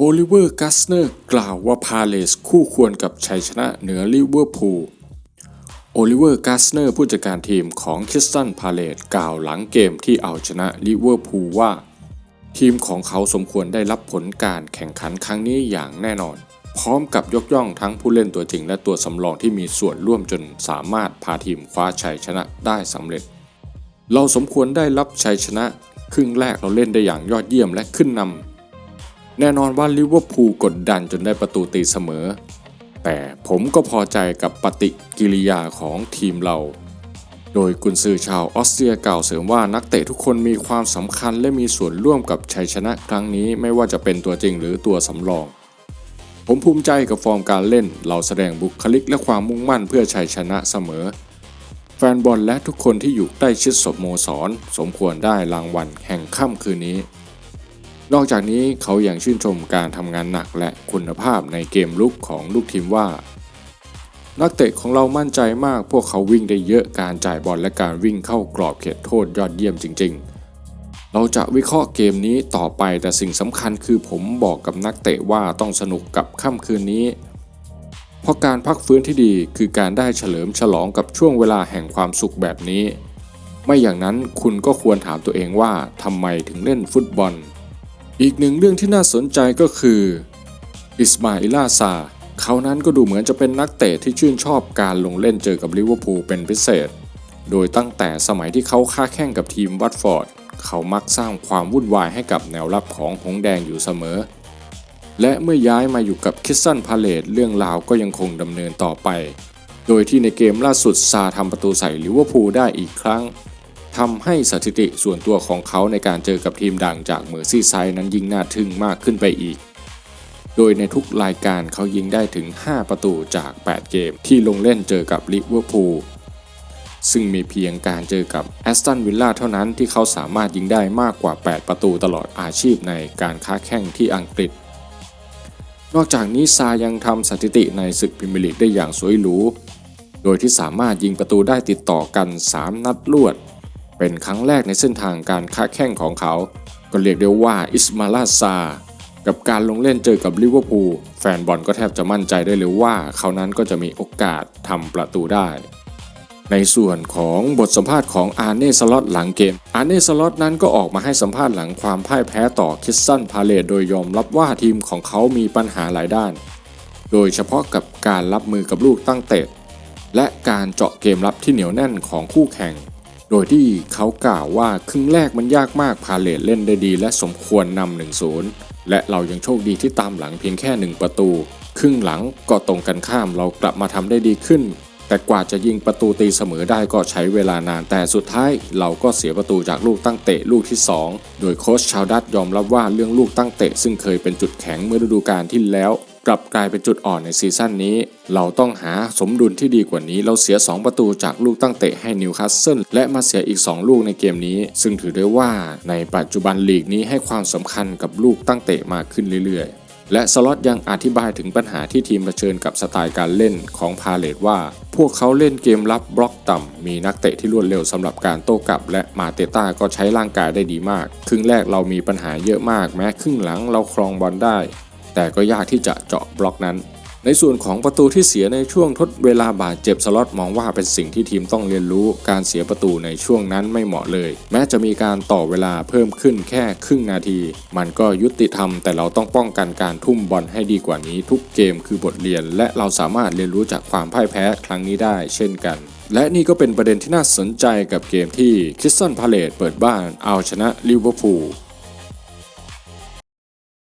โอลิเวอร์กัสเนอร์กล่าวว่าพาเลสคู่ควรกับชัยชนะเหนือลิเวอร์พูลโอลิเวอร์กัสเนอร์ผู้จัดการทีมของคิสตันพาเลสกล่าวหลังเกมที่เอาชนะลิเวอร์พูลว่า ทีมของเขาสมควรได้รับผลการแข่งขันครั้งนี้อย่างแน่นอน พร้อมกับยกย่องทั้งผู้เล่นตัวจริงและตัวสำรองที่มีส่วนร่วมจนสามารถพาทีมคว้าชัยชนะได้สำเร็จ เราสมควรได้รับชัยชนะ ครึ่งแรกเราเล่นได้อย่างยอดเยี่ยมและขึ้นนำ แน่นอนว่าลิเวอร์พูลกดดันจนได้ประตูตีเสมอ แต่ผมก็พอใจกับปฏิกิริยาของทีมเรา โดยกุนซือชาวออสเตรียกล่าวเสริมว่านักเตะทุกคนมีความสำคัญและมีส่วนร่วมกับชัยชนะครั้งนี้ไม่ว่าจะเป็นตัวจริงหรือตัวสำรอง ผมภูมิใจกับฟอร์มการเล่น เราแสดงบุคลิกและความมุ่งมั่นเพื่อชัยชนะเสมอ แฟนบอลและทุกคนที่อยู่ใกล้ชิดสโมสรสมควรได้รางวัลแห่งค่ำคืนนี้ นอกจากนี้เขายัางชื่นชมการทำงานหนักและคุณภาพในเกมลุกของลูกทีมว่า นักเตะของเรามั่นใจมาก พวกเขาวิ่งได้เยอะการจ่ายบอลและการวิ่งเข้ากรอบเขตโทษยอดเยี่ยมจริง ๆ เราจะวิเคราะห์เกมนี้ต่อไปแต่สิ่งสำคัญคือผมบอกกับนักเตะว่าต้องสนุกกับค่ำคืนนี้ เพราะการพักฟื้นที่ดีคือการได้เฉลิมฉลองกับช่วงเวลาแห่งความสุขแบบนี้ ไม่อย่างนั้นคุณก็ควรถามตัวเองว่าทำไมถึงเล่นฟุตบอล อีกหนึ่งเรื่องที่น่าสนใจก็คืออิสมาอิลาซาเขานั้นก็ดูเหมือนจะเป็นนักเตะที่ชื่นชอบการลงเล่นเจอกับลิเวอร์พูลเป็นพิเศษ โดยตั้งแต่สมัยที่เขาค้าแข่งกับทีมวัตฟอร์ด เขามักสร้างความวุ่นวายให้กับแนวรับของหงแดงอยู่เสมอ และเมื่อย้ายมาอยู่กับคิสซันพาเลตเรื่องราวก็ยังคงดำเนินต่อไป โดยที่ในเกมล่าสุดซาทำประตูใส่ลิเวอร์พูลได้อีกครั้ง ทำให้สถิติส่วนตัวของเขาในการเจอกับทีมดังจากเมอร์ซี่ไซด์นั้นยิ่งน่าทึ่งมากขึ้นไปอีก โดยในทุกรายการเขายิงได้ถึง 5 ประตูจาก 8 เกมที่ลงเล่นเจอกับลิเวอร์พูลซึ่งมีเพียงการเจอกับแอสตันวิลล่าเท่านั้นที่เขาสามารถยิงได้มากกว่า 8 ประตูตลอดอาชีพในการค้าแข่งที่อังกฤษ นอกจากนี้ซายังทำสถิติในศึกพรีเมียร์ลีกได้อย่างสวยหรู โดยที่สามารถยิงประตูได้ติดต่อกัน 3 นัดรวด เป็นครั้งแรกในเส้นทางการค้าแข่งของเขา ก็เรียกได้ว่าอิสมาลาซา กับการลงเล่นเจอกับลิเวอร์พูลแฟนบอลก็แทบจะมั่นใจได้เลยว่า เขานั้นก็จะมีโอกาสทำประตูได้ ในส่วนของบทสัมภาษณ์ของอาร์เน่สล็อตหลังเกม อาร์เน่สล็อตนั้นก็ออกมาให้สัมภาษณ์หลังความพ่ายแพ้ต่อคิสซันพาเลตโดยยอมรับว่าทีมของเขามีปัญหาหลายด้าน โดยเฉพาะกับการรับมือกับลูกตั้งเตะและการเจาะเกมรับที่เหนียวแน่นของคู่แข่ง โดยที่เขากล่าวว่าครึ่งแรกมันยากมากพาเลตเล่นได้ดี และสมควรนำ1-0 และเรายังโชคดีที่ตามหลังเพียงแค่ 1 ประตู ครึ่งหลังก็ตรงกันข้ามเรากลับมาทำได้ดีขึ้น แต่กว่าจะยิงประตูตีเสมอได้ก็ใช้เวลานานแต่สุดท้าย เราก็เสียประตูจากลูกตั้งเตะลูกที่ 2 โดยโค้ชชาวดัตยอมรับว่าเรื่องลูกตั้งเตะซึ่งเคยเป็นจุดแข็งเมื่อฤดูกาลที่แล้ว กลับกลายเป็นจุดอ่อนในซีซั่นนี้ เราต้องหาสมดุลที่ดีกว่านี้ เราเสีย 2 ประตูจากลูกตั้งเตะให้นิวคาสเซิลและมาเสียอีก 2 ลูกในเกมนี้ ซึ่งถือได้ว่าในปัจจุบันลีกนี้ให้ความสำคัญกับลูกตั้งเตะมากขึ้นเรื่อยๆและสล็อตยังอธิบายถึงปัญหาที่ทีมเผชิญกับสไตล์การเล่นของพาเลตว่า พวกเขาเล่นเกมรับบล็อกต่ำ มีนักเตะที่รวดเร็วสำหรับการโต้กลับ และมาเตต้าก็ใช้ร่างกายได้ดีมาก ครึ่งแรกเรามีปัญหาเยอะมากแม้ครึ่งหลังเราครองบอลได้ แต่ก็ยากที่จะเจาะบล็อกนั้น ในส่วนของประตูที่เสียในช่วงทดเวลาบาดเจ็บสล็อตมองว่าเป็นสิ่งที่ทีมต้องเรียนรู้ การเสียประตูในช่วงนั้นไม่เหมาะเลย แม้จะมีการต่อเวลาเพิ่มขึ้นแค่ครึ่งนาที มันก็ยุติธรรม แต่เราต้องป้องกันการทุ่มบอลให้ดีกว่านี้ ทุกเกมคือบทเรียน และเราสามารถเรียนรู้จากความพ่ายแพ้ครั้งนี้ได้ เช่นกันและนี่ก็เป็นประเด็นที่น่าสนใจกับเกมที่คริสซันพาเลตเปิดบ้านเอาชนะลิเวอร์พูล